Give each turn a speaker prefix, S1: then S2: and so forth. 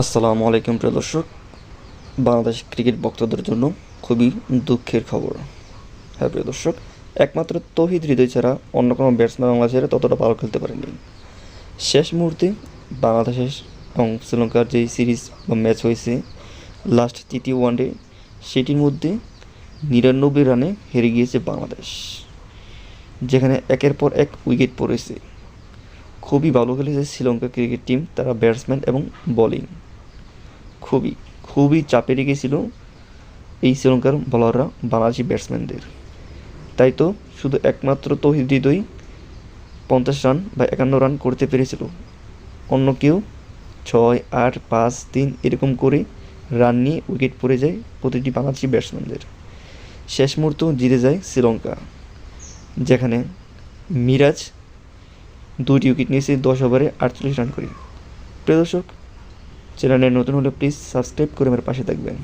S1: আসসালামু আলাইকুম প্রিয় দর্শক। বাংলাদেশ ক্রিকেট ভক্তদের জন্য খুবই দুঃখের খবর। হ্যাঁ প্রিয় দর্শক, একমাত্র তহিদ হৃদয় ছাড়া অন্য কোনো ব্যাটসম্যান বাংলাদেশের ততটা ভালো খেলতে পারেনি। শেষ মুহূর্তে বাংলাদেশের এবং শ্রীলঙ্কার যেই সিরিজ বা ম্যাচ হয়েছে লাস্ট তৃতীয় ওয়ানডে সেটির মধ্যে নিরানব্বই রানে হেরে গিয়েছে বাংলাদেশ। যেখানে একের পর এক উইকেট পড়েছে। খুবই ভালো খেলেছে শ্রীলঙ্কা ক্রিকেট টিম তারা ব্যাটসম্যান এবং বোলিং খুবই খুবই চাপে রেখেছিল এই শ্রীলঙ্কার বলাররা বাংলাদেশি ব্যাটসম্যানদের তাই তো শুধু একমাত্র তহিদ হৃদয় পঞ্চাশ রান বা একান্ন রান করতে পেরেছিল। অন্য কেউ ছয়, আট, পাঁচ, তিন এরকম করে রান নিয়ে উইকেট পড়ে যায় প্রতিটি বাংলাদেশি ব্যাটসম্যানদের শেষ মুহূর্ত জিতে যায় শ্রীলঙ্কা, যেখানে মিরাজ দুইটি উইকেট নিয়েছে, দশ ওভারে আটচল্লিশ রান করে। প্রিয় দর্শক চ্যানেলে নতুন হলে প্লিজ সাবস্ক্রাইব করে আমার পাশে থাকবেন।